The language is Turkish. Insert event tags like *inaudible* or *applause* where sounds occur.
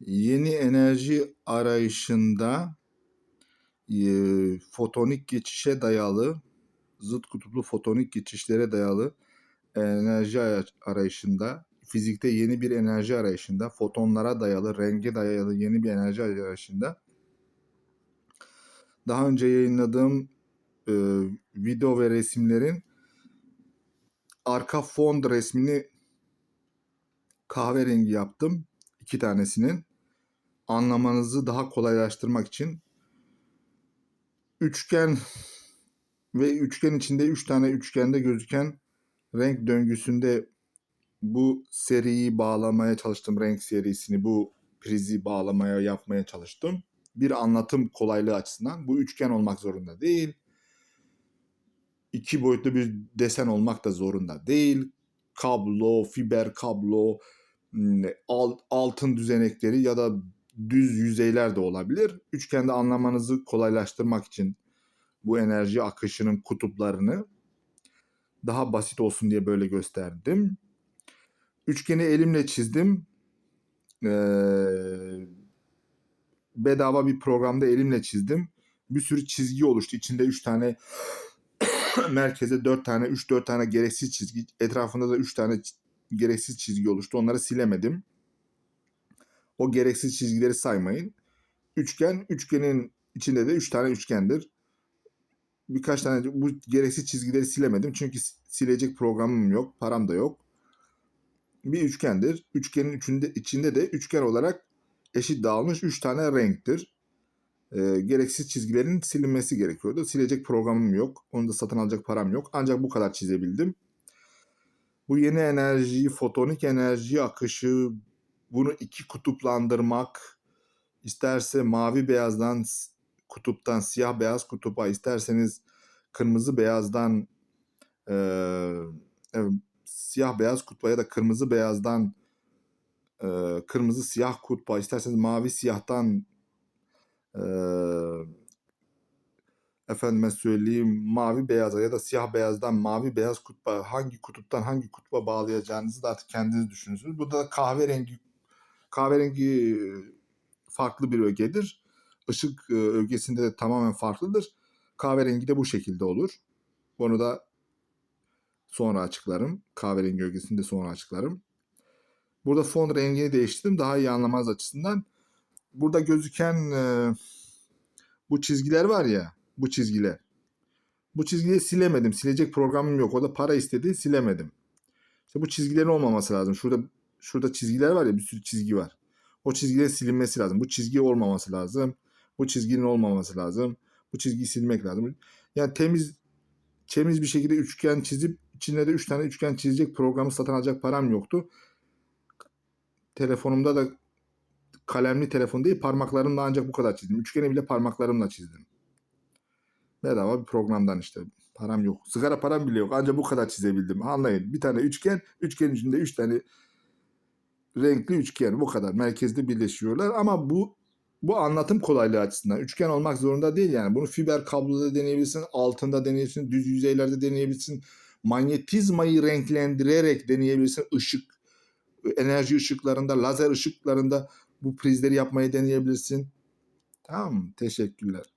Yeni enerji arayışında eee, fotonik geçişe dayalı, zıt kutuplu fotonik geçişlere dayalı enerji arayışında, fizikte yeni bir enerji arayışında, fotonlara dayalı, renge dayalı yeni bir enerji arayışında daha önce yayınladığım eee, video ve resimlerin arka fon resmini kahverengi yaptım. iki tanesinin. Anlamanızı daha kolaylaştırmak için üçgen ve üçgen içinde üç tane üçgende gözüken renk döngüsünde bu seriyi bağlamaya çalıştım. Renk serisini bu prizi bağlamaya yapmaya çalıştım. Bir anlatım kolaylığı açısından. Bu üçgen olmak zorunda değil. İki boyutlu bir desen olmak da zorunda değil. Kablo, fiber kablo, altın düzenekleri ya da düz yüzeyler de olabilir. Üçgende anlamanızı kolaylaştırmak için bu enerji akışının kutuplarını daha basit olsun diye böyle gösterdim. Üçgeni elimle çizdim. Ee, bedava bir programda elimle çizdim. Bir sürü çizgi oluştu. İçinde 3 tane *coughs* merkeze 4 tane, 3-4 tane gereksiz çizgi. Etrafında da 3 tane gereksiz çizgi oluştu. Onları silemedim. O gereksiz çizgileri saymayın. Üçgen, üçgenin içinde de 3 tane üçgendir. Birkaç tane bu gereksiz çizgileri silemedim. Çünkü silecek programım yok, param da yok. Bir üçgendir. Üçgenin içinde, içinde de üçgen olarak eşit dağılmış 3 tane renktir. Ee, gereksiz çizgilerin silinmesi gerekiyordu. Silecek programım yok. Onu da satın alacak param yok. Ancak bu kadar çizebildim. Bu yeni enerjiyi, fotonik enerji akışı, bunu iki kutuplandırmak, isterse mavi beyazdan kutuptan siyah beyaz kutupa, isterseniz kırmızı beyazdan eee, evet, siyah beyaz kutba ya da kırmızı beyazdan eee, kırmızı siyah kutba, isterseniz mavi siyahtan eee efendime söyleyeyim mavi beyaza ya da siyah beyazdan mavi beyaz kutba hangi kutuptan hangi kutba bağlayacağınızı da artık kendiniz düşünürsünüz. Bu da kahverengi kahverengi farklı bir ögedir. Işık ögesinde de tamamen farklıdır. Kahverengi de bu şekilde olur. Bunu da sonra açıklarım. Kahverengi ögesini de sonra açıklarım. Burada fon rengini değiştirdim daha iyi anlamanız açısından. Burada gözüken e, bu çizgiler var ya, bu çizgiler. Bu çizgiyi silemedim. Silecek programım yok. O da para istedi, silemedim. İşte bu çizgilerin olmaması lazım. Şurada şurada çizgiler var ya, bir sürü çizgi var. O çizgilerin silinmesi lazım. Bu çizgi olmaması lazım. Bu çizginin olmaması lazım. Bu çizgiyi silmek lazım. Yani temiz temiz bir şekilde üçgen çizip içine de üç tane üçgen çizecek programı satın alacak param yoktu. Telefonumda da kalemli telefon değil parmaklarımla ancak bu kadar çizdim. Üçgeni bile parmaklarımla çizdim. Bedava bir programdan işte. Param yok. Sigara param bile yok. Ancak bu kadar çizebildim. Anlayın. Bir tane üçgen. Üçgenin içinde üç tane renkli üçgen. Bu kadar. Merkezde birleşiyorlar. Ama bu bu anlatım kolaylığı açısından. Üçgen olmak zorunda değil yani. Bunu fiber kabloda deneyebilirsin. Altında deneyebilirsin. Düz yüzeylerde deneyebilirsin. Manyetizmayı renklendirerek deneyebilirsin. Işık, enerji ışıklarında, lazer ışıklarında bu prizleri yapmayı deneyebilirsin. Tamam? Teşekkürler.